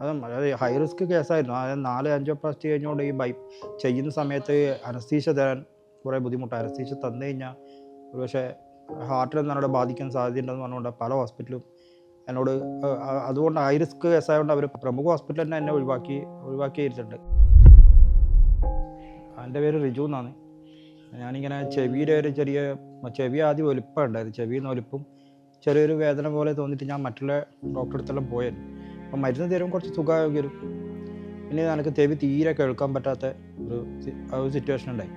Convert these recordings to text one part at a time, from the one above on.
അത് അതായത് high risk കേസായിരുന്നു. അതായത് നാല് അഞ്ചോ പ്ലാസ്റ്റി കഴിഞ്ഞുകൊണ്ട് ഈ ബൈ ചെയ്യുന്ന സമയത്ത് അനസ്തീഷ തരാൻ കുറേ ബുദ്ധിമുട്ട്. അനസ്തീഷ തന്നു കഴിഞ്ഞാൽ ഒരുപക്ഷെ ഹാർട്ടിൽ എന്നോട് ബാധിക്കാൻ സാധ്യതയുണ്ടെന്ന് പറഞ്ഞുകൊണ്ട് പല ഹോസ്പിറ്റലും എന്നോട് അതുകൊണ്ട് ഹൈ റിസ്ക് കേസായതുകൊണ്ട് അവർ പ്രമുഖ ഹോസ്പിറ്റലിൽ തന്നെ എന്നെ ഒഴിവാക്കി ഒഴിവാക്കിയിട്ടുണ്ട്. എന്റെ പേര് റിജു എന്നാണ്. ഞാനിങ്ങനെ ചെവിയുടെ ഒരു ചെറിയ ചെവി ആദ്യം ഒലിപ്പം ഉണ്ടായിരുന്നു ചെവിയിൽ നിന്ന് ഒലിപ്പും ചെറിയൊരു വേദന പോലെ തോന്നിയിട്ട് ഞാൻ മറ്റുള്ള ഡോക്ടറെ അടുത്തെല്ലാം പോയായിരുന്നു അപ്പം മരുന്ന് തരും കുറച്ച് സുഖമായി വരും പിന്നെ എനിക്ക് ചെവി തീരെ കേൾക്കാൻ പറ്റാത്ത ഒരു ഒരു സിറ്റുവേഷൻ ഉണ്ടായി.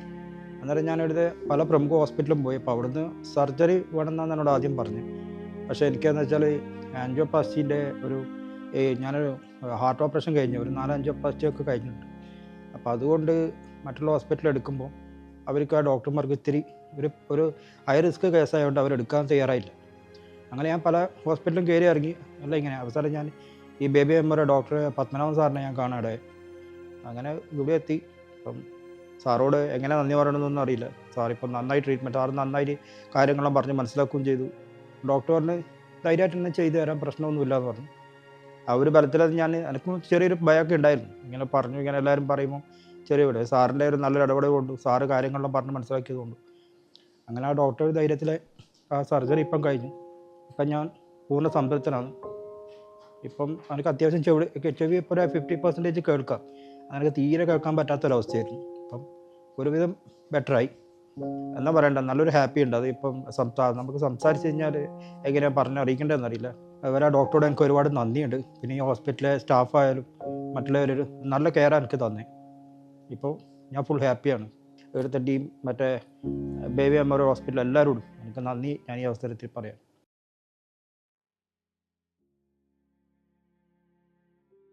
അന്നേരം ഞാനിവിടുത്തെ പല പ്രമുഖ ഹോസ്പിറ്റലും പോയി. അപ്പോൾ അവിടുന്ന് സർജറി വേണമെന്നാണ് എന്നോട് ആദ്യം പറഞ്ഞു പക്ഷേ എനിക്കെന്ന് വെച്ചാൽ ആൻജിയോപ്ലാസ്റ്റീന്റെ ഒരു ഞാനൊരു ഹാർട്ട് ഓപ്പറേഷൻ കഴിഞ്ഞു ഒരു നാല് ആൻജിയോപ്ലാസ്റ്റി കഴിഞ്ഞിട്ടുണ്ട്. അപ്പോൾ അതുകൊണ്ട് മറ്റുള്ള ഹോസ്പിറ്റലിൽ എടുക്കുമ്പോൾ അവർക്ക് ആ ഡോക്ടർമാർക്ക് ഇത്തിരി ഒരു ഒരു ഹൈ റിസ്ക് കേസായതുകൊണ്ട് അവരെടുക്കാൻ തയ്യാറായില്ല. അങ്ങനെ ഞാൻ പല ഹോസ്പിറ്റലും കയറി ഇറങ്ങി. അല്ല ഇങ്ങനെ അവസാനം ഞാൻ ഈ ബേബി മെമ്മറി ഡോക്ടർ പത്മനാഭൻ സാറിനെ ഞാൻ കാണാടെ അങ്ങനെ ഇവിടെ എത്തി. അപ്പം സാറോട് എങ്ങനെ നന്ദി പറയണമെന്നൊന്നും അറിയില്ല. സാറിപ്പം നന്നായി ട്രീറ്റ്മെന്റ് സാർ നന്നായി കാര്യങ്ങളും പറഞ്ഞ് മനസ്സിലാക്കുകയും ചെയ്തു. ഡോക്ടർ പറഞ്ഞ് ധൈര്യമായിട്ട് തന്നെ ചെയ്തു തരാൻ പ്രശ്നമൊന്നുമില്ല എന്ന് പറഞ്ഞു. ആ ഒരു ബലത്തിലത് ഞാൻ എനിക്കും ചെറിയൊരു ഭയമൊക്കെ ഉണ്ടായിരുന്നു. ഇങ്ങനെ പറഞ്ഞു ഇങ്ങനെ എല്ലാവരും പറയുമ്പോൾ ചെറിയ ഇവിടെ സാറിന്റെ ഒരു നല്ലൊരു ഇടപെടൽ കൊണ്ടു സാറ് കാര്യങ്ങളെല്ലാം പറഞ്ഞ് മനസ്സിലാക്കിയത് കൊണ്ട്. അങ്ങനെ ആ ഡോക്ടർ ധൈര്യത്തിലെ ആ സർജറി ഇപ്പം കഴിഞ്ഞു. ഇപ്പം ഞാൻ പൂർണ സംതൃപ്തനാണ്. ഇപ്പം എനിക്ക് അത്യാവശ്യം ചെവി ചെവി ഇപ്പോൾ ഒരു ഫിഫ്റ്റി പെർസെന്റേജ് കേൾക്കാം. അങ്ങനെയൊക്കെ തീരെ കേൾക്കാൻ പറ്റാത്തൊരവസ്ഥയായിരുന്നു. അപ്പം ഒരുവിധം ബെറ്ററായി എന്നാ പറയണ്ട നല്ലൊരു ഹാപ്പി ഉണ്ട്. അത് ഇപ്പം സംസാ നമുക്ക് സംസാരിച്ച് കഴിഞ്ഞാൽ എങ്ങനെയാണ് പറഞ്ഞറിയിക്കേണ്ടതെന്ന് അറിയില്ല അതുപോലെ ആ ഡോക്ടറോട് എനിക്ക് ഒരുപാട് നന്ദിയുണ്ട്. പിന്നെ ഈ ഹോസ്പിറ്റലിലെ സ്റ്റാഫായാലും മറ്റുള്ളവരൊരു നല്ല കെയർ എനിക്ക് തന്നെ. ഇപ്പോൾ ഞാൻ ഫുൾ ഹാപ്പിയാണ് ഇവിടുത്തെ ടീം മറ്റേ ബേബി അമ്മ ഹോസ്പിറ്റൽ എല്ലാവരോടും എനിക്ക് നന്ദി ഞാൻ ഈ അവസരത്തിൽ പറയാം.